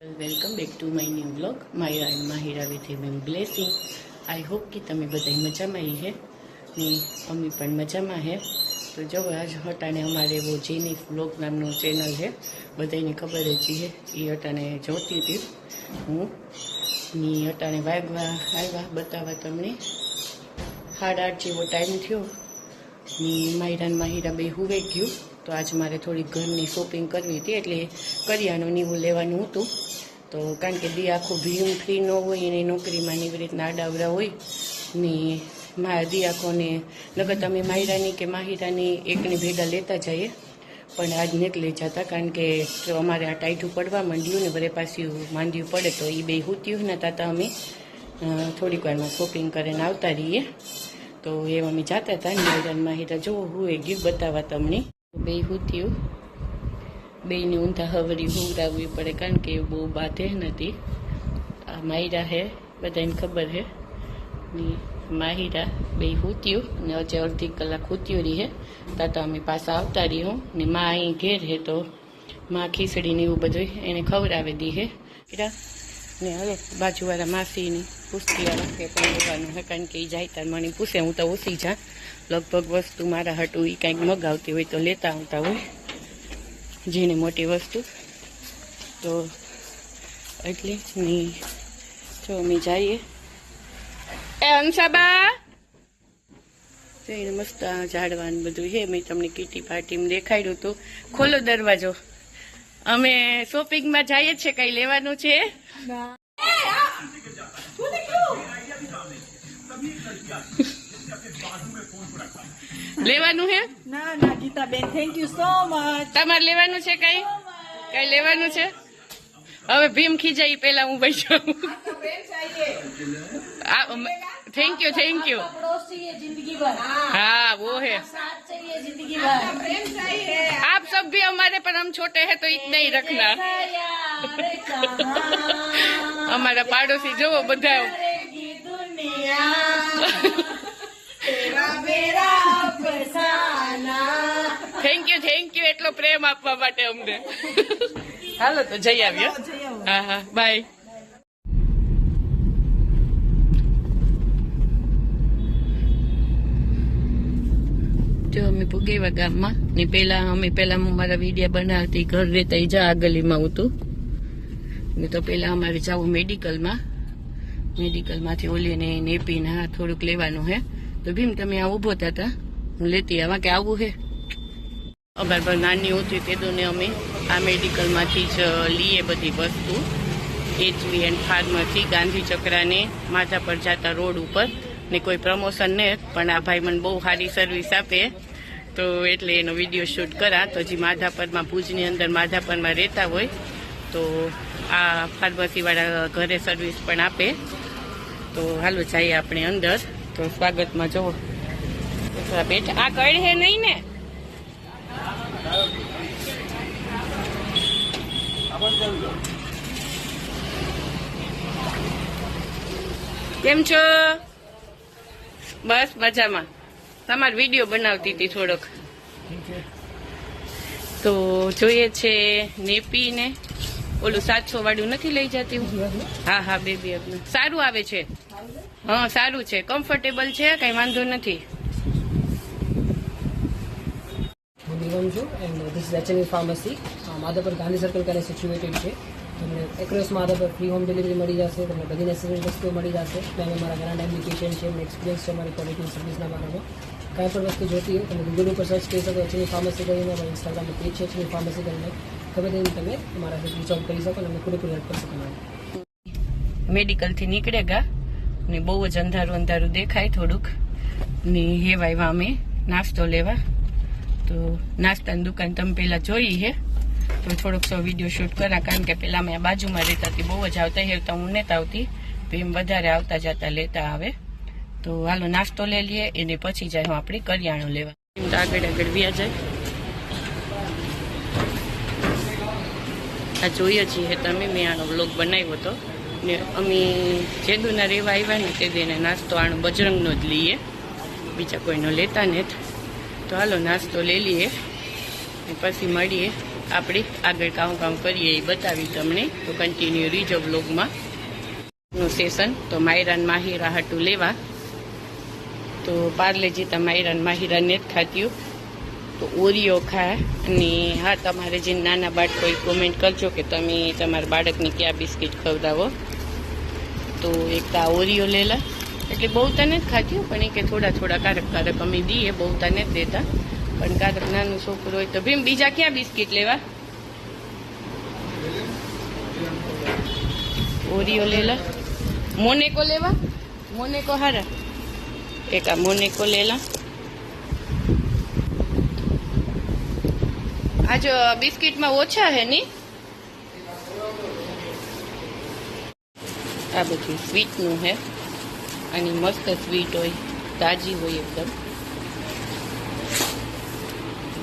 Welcome back to my new blog my and Mahira with him blessing I hope કે તમે બધા મજામાં ઈ હે. ને મમ્મી પણ મજામાં હે. તો જો આજ હટાણે અમારે એવો જેની બ્લોગ નામનું ચેનલ છે બધાને ખબર જ છે એ હટાણે જોતી હતી. હું ની હટાને વાગવા આવ્યા બતાવવા તમને. સાડા આઠ જેવો ટાઈમ થયો. ની માહિરા ને માહિરા બે હુવે ગયું. તો આજ મારે થોડી ઘરની શોપિંગ કરવી હતી એટલે કરિયાણું નીવું લેવાનું હતું. તો કારણ કે દી આખું ભીમ ફ્રી ન હોય એની નોકરીમાં એવી રીતના આડાવડા હોય ને મારા દી આખોને નગર તમે માહિરાની કે માહિરાની એકની ભેગા લેતા જઈએ. પણ આજ લઈ જતા કારણ કે અમારે આ ટાઈઠું પડવા માંડ્યું ને, વરે પાછું માંડ્યું પડે તો એ બે હુત્યું ને તાતા અમે થોડીક વારમાં શોપિંગ કરીને આવતા રહીએ. તો એ અમે જાતા હતા ને મેદાનમાં હીરા જો હું એ ગયું બતાવવા તમને. બે હુત્યું બેયની ઊંધા હવરી હુંવડાવવી પડે કારણ કે એ બહુ બાધે નથી. આ માહિરા હે, બધાને ખબર હે. માહિરા બે હુત્યું ને હજે અડધી કલાક હુત્યું રહી. હે તો અમે પાછા આવતા રહ્યું. ને માં અહીં ઘેર હે તો માં ખીચડી ને એવું બધું એને ખવડાવી દી હે. હીરા ને હવે બાજુવાળા માસીની પૂછતી રાખે પણ લેવાનું હે કારણ કે એ જાય તાર મને પૂછે હું તો ઓછી જા. લગભગ વસ્તુ મારા હટું એ કાંઈક મગાવતી હોય તો લેતા આવતા હોય જેની મોટી વસ્તુ. તો એટલે ની જો અમે જઈએ. એ અંશાબા જઈને મસ્ત ઝાડવાનું બધું છે મેં તમને કીટી પાર્ટીમાં દેખાડ્યું હતું ખોલો દરવાજો. અમે શોપિંગમાં જઈએ છીએ કઈ લેવાનું છે? લેવાનું હે ના ના Gitaben thank you so much તમારે લેવાનું છે કઈ કઈ લેવાનું છે હવે ભીમ ખીજાઈ પેલા હું ભાઈ જાઉં થેન્ક યુ થેન્ક યુ पड़ोस चाहिए जिंदगी भर हाँ वो है साथ चाहिए जिंदगी भर आप सब भी हमारे पर हम छोटे हैं तो इतना ही रखना यार कहाँ हमारा पाड़ोसी जो બધા થેન્ક યુ થેન્ક યુ એટલો પ્રેમ આપવા માટે અમને. હાલો તો જઈ આવ્યો હા હા બાય જો અમે પુગેવા ગામમાં ને પહેલા અમે પહેલા હું મારા વિડીયા બનાવતી ઘર રહેતા જા આ ગલીમાં હું હતું ને તો પહેલા અમારે જવું મેડિકલમાં મેડિકલમાંથી ઓલીને નેપીને હા થોડુંક લેવાનું હે. તો ભીમ તમે આ ઊભો હતા હું લેતી આવા કે આવું હે. અમારે નાની હતી તે દોને અમે આ મેડિકલમાંથી જ લઈએ બધી વસ્તુ. એચવી એન્ડ ફાર્મસી ગાંધી ચક્રાને માથા પર જતા રોડ ઉપર. ને કોઈ પ્રમોશન ને, પણ આ ભાઈ મને બહુ સારી સર્વિસ આપે. તો એટલે એનો વીડિયો શૂટ કરા. તો જે માધાપરમાં, ભુજની અંદર માધાપરમાં રહેતા હોય. તો આ ફાર્મસીવાળા ઘરે સર્વિસ પણ આપે. તો હાલો જઈએ આપણે અંદર. તો સ્વાગતમાં થોડા બેઠા. આ કઈ હે નહીં ને? કેમ છો? બસ મજામાં. તમારો વીડિયો બનાવતી હતી થોડોક. તો જોઈએ છે નેપી ને ઓલું સાતસો વાળું નથી લઈ જતી હું? હા બેબી આપનું. સારું આવે છે. હા, સારું છે. કમ્ફર્ટેબલ છે, કઈ વાંધો નથી. હું નિગમ છું this is pharmacy Madhapar Gandhi circle કરે સિચ્યુએટેડ છે. તમને across Madhapar free home delivery મળી જશે, તમને બધી નેસેસરી વસ્તુઓ મળી જશે. મેં અમારા ઘણા એપ્લિકેશન છે એમને એક્સપિરિયન્સ છે અમારી ક્વોલિટી સર્વિસના બારામાં. કાંઈ પણ વસ્તુ જોતી હોય, તમે ગૂગલ ઉપર સર્ચ કરી શકો એચની ફાર્મસી કરીને ઇન્સ્ટાગ્રામમાં પેજ છે એચની ફાર્મસી કરીને. ગમે તેમ તમે, તમારા સાથે રીચ કરી શકો અને પૂરેપૂરી હેલ્પ કરી શકો મેડિકલથી નીકળે ગા ને બહુ જ અંધારું અંધારું દેખાય થોડુંક. ને હેવાય અમે નાસ્તો લેવા. તો નાસ્તાની દુકાન તમે પેલા જોઈ હે. તો થોડોક સો વીડિયો શૂટ કરા, કારણ કે પેલા અમે બાજુમાં રહેતા હતી બહુ જ આવતા હે તો હું નથી આવતી. એમ વધારે આવતા જતા લેતા આવે. તો હાલો નાસ્તો લઈ લઈએ, એને પછી જાય હું આપણે કરિયાણું લેવા. આગળ આગળ વ્યા જાય. આ જોઈએ છીએ તમે મેં આનો બ્લોગ બનાવ્યો હતો. ને અમે જેદુના રહેવા આવ્યા ને તે દેને નાસ્તો આનો બજરંગનો જ લઈએ. બીજા કોઈનો લેતા નથી. તો હાલો નાસ્તો લઈ લઈએ ને પછી મળીએ. આપણે આગળ કામ કામ કરીએ એ બતાવી તમને. તો કન્ટિન્યુ રીજો બ્લોગમાં નું સેશન તો માયરાન માહિરા હાટું લેવા. તો પાર્લેજી તો માયરાન માહિરાને જ ખાત્યું તો ઓરિયો ખા અને હા, તમારે જે નાના બાળકો એ કોમેન્ટ કરજો કે તમે તમારા બાળકને કયા બિસ્કિટ ખવડાવો. તો એક તો આ ઓરિયો લેલા એટલે બહુ તને જ ખાધ્યું, પણ એ કે થોડા થોડા કારક કારક અમે દઈએ, બહુ તને જ દેતા. પણ કારક નાનું છોકરું હોય તો ભીમ, બીજા ક્યાં બિસ્કિટ લેવા? ઓરિયો લેલા મોનેકો લેવા? મોનેકો હારા. એક આ મોનેકો લેલા આ જો બિસ્કિટમાં ઓછા હે ની? આ બધું સ્વીટનું હે. અને મસ્ત સ્વીટ હોય, તાજી હોય એકદમ.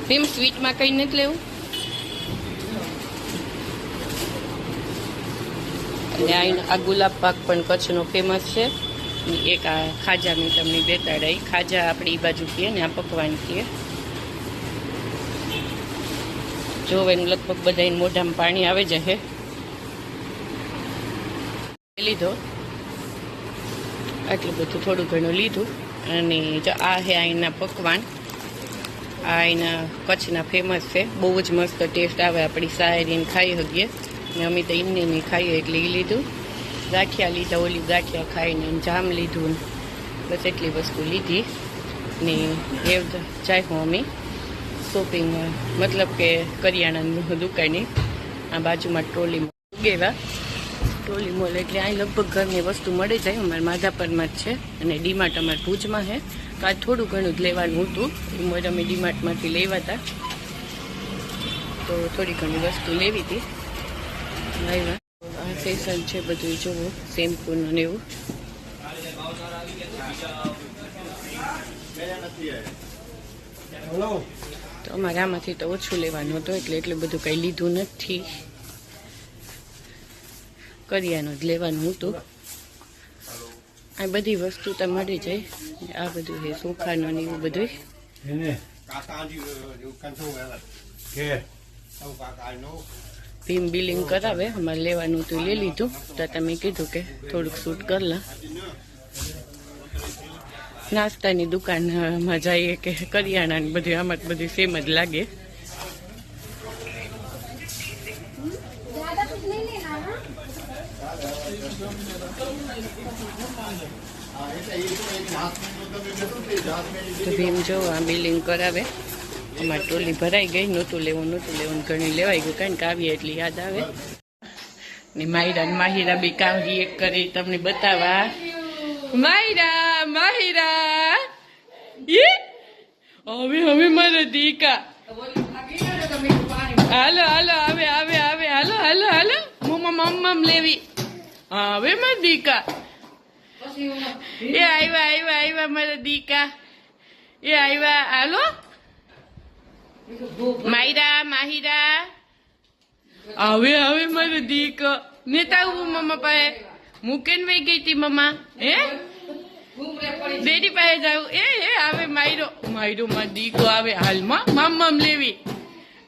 ભીમ સ્વીટમાં કંઈ નથી લેવું? અને આ ગુલાબ પાક પણ કચ્છનો ફેમસ છે. એક આ ખાજા મેં તમને બેતાડાઈ. ખાજા આપણે એ બાજુ કહીએ ને, આ પકવાન કહીએ. જો એને લગભગ બધા મોઢામાં પાણી આવે જ હે. લીધો. આટલું બધું થોડું ઘણું લીધું. અને આ હે અહીંના પકવાન. આ અહીંના કચ્છના ફેમસ છે. બહુ જ મસ્ત ટેસ્ટ આવે આપણી શાયરીને ખાઈ શકીએ ને અમે તો એમને ખાઈએ એટલે એ લીધું. ગાંઠિયા લીધા, ઓલી ગાંઠિયા ખાઈને જામ લીધું બસ એટલી વસ્તુ લીધી. ને એ જાય હું અમે. શોપિંગ મતલબ કે કરિયાણાની દુકાની આ બાજુમાં ટ્રોલી ગેવા ટ્રોલી મોલ એટલે અહીં લગભગ ઘરની વસ્તુ મળી જાય, અમારે માધાપરમાં જ છે અને ડીમાર્ટ અમારે ભુજમાં છે. તો આ થોડું ઘણું જ લેવાનું હતું, એ મોર અમે ડીમાર્ટમાંથી લેવા હતા. તો થોડી ઘણી વસ્તુ લેવી હતી. લાવ્યા આ સેશન છે બધું જુઓ શેમ્પૂનું ને એવું. તો અમારે આમાંથી તો ઓછું લેવાનું હતું એટલે એટલું બધું કંઈ લીધું નથી. કરિયાનું જ લેવાનું હતું. આ બધી વસ્તુ તો મળી જાય. આ બધું છે સુખાનું ને એવું બધું. ભીમ બિલિંગ કરાવે. અમારે લેવાનું હતું લઈ લીધું. તો તમે કીધું કે થોડુંક શૂટ કરલા નાસ્તાની દુકાનમાં જઈએ કે કરિયાણા ને બધું, આમાં બધું સેમ જ લાગે. તો ભીમ જો આ બિલિંગ કરાવે. એમાં ટોલી ભરાઈ ગઈ, નહોતું લેવું નહોતું લેવું, ઘણી લેવાઈ ગયું, કારણ કે આવી એટલે યાદ આવે. ને માહિરા માહિરા બી કામ એક કરી તમને બતાવા. માહિરા માહિરા ઈ? હવે હવે મારા દીકા. હાલો હાલો આવે આવે આવે હાલો હાલો હાલો. મમ્મા મમ્મમ લેવી. હવે મારા દીકા. એ આવ્યા આવ્યા આવ્યા મારા દીકા. એ આવ્યા હાલો. માયરા, માહિરા. હવે હવે મારો દીકો. નેતા આવું મમ્મા પાસે. મૂકીને વહી ગઈ હતી મમ્મા. હે? ડેડી પાસે જાવ એ એ આવે માયરો. માયરો માં દીકો આવે હાલમાં. મમ્મમ લેવી.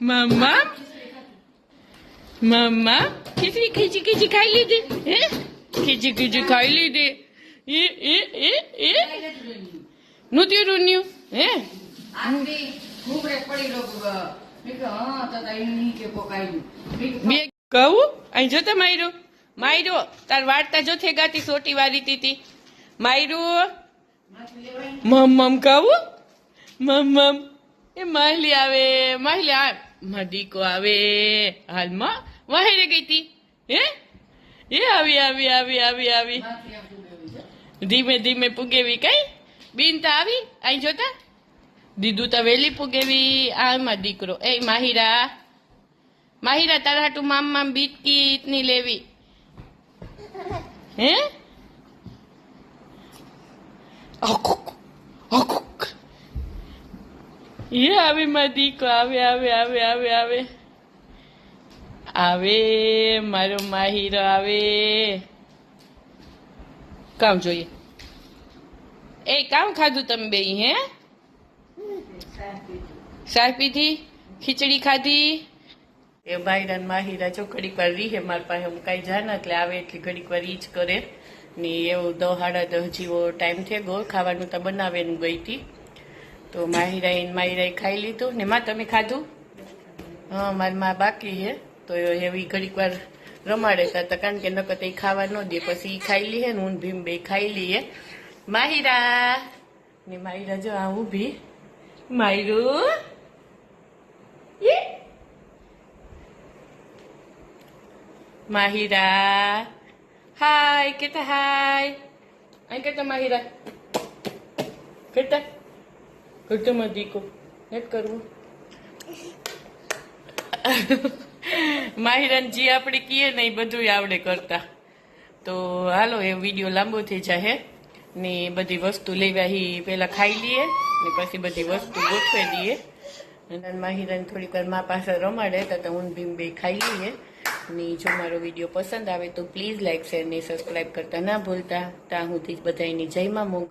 મમ્મા મમ્મા ખીચડી ખીચી ખીચી ખાઈ લીધી. હે? ખીચી ખીચી ખાઈ લીધી. એ એ એ એ. નહોતી રૂન્યું? હે? બે કહું? અહીં જોતા માયરો? માયરો, તાર વાર્તા જો થે ગાતી સોટી વારી તીતી માયરો, મમ મમ કહું મમ મમ. એ માહલી આવે માહલી આવે મદીકો આવે. હાલમાં વાહેરે ગઈ તી. હે? એ આવી આવી આવી આવી આવી. ધીમે ધીમે પૂગેવી કઈ? બીન તો આવી? અહીં જોતા? દીધું તો વેલી પૂગેવી. આમાં દીકરો. એ માહિરા. માહિરા તારા હાટુ મામ મામ બીટકીટની લેવી. હે. એ આવી માં દીકો આવે આવે આવે આવે આવે. આવે મારો માહિરો આવે. કામ જોઈએ. એ કામ ખાધું તમે બે હે? શાક પીધી ખીચડી ખાધી? એ માયરા ને માહિરા જો ઘડીક વાર રીહે મારી પાસે, હું કાંઈ જાના એટલે આવે એટલે ઘડીક વાર ઈ કરે. ને એવું દહ હાડા દહ જેવો ટાઈમ થઈ ગયો, ખાવાનું તો બનાવે ને ગઈ હતી તો માહિરાએ માહિરાએ ખાઈ લીધું. ને માં તમે ખાધું? હા, મારી માં બાકી છે તો એવી ઘડીક વાર રમાડે તા કારણ કે નકર એ ખાવા ન દે. પછી એ ખાઈ લઈએ ને હું ભીમ બે ખાઈ લઈએ માહિરા ને માહિરા જો આ ઊભી. માયરું યે. માહિરા હાય કેતા હાય અહીં કેતા માહિરા Kita. માં દીકો નથી કરવું માહિરાનજી આપણે કીએ ને એ બધું આવડે કરતા. તો હાલો, એ વીડિયો લાંબો થઈ જાય ને બધી વસ્તુ લેવા એ પહેલાં ખાઈ લઈએ ને પછી બધી વસ્તુ ગોઠવી દઈએ. માહિરાને થોડીક વાર મા પાસે રમાડે તો ઊંધ ભીમ બે ખાઈ લઈએ. ને જો મારો વીડિયો પસંદ આવે તો પ્લીઝ લાઇક શેર ને સબસ્ક્રાઈબ કરતા ના ભૂલતા. ત્યાં સુધી બધાની જયમાં મોગ.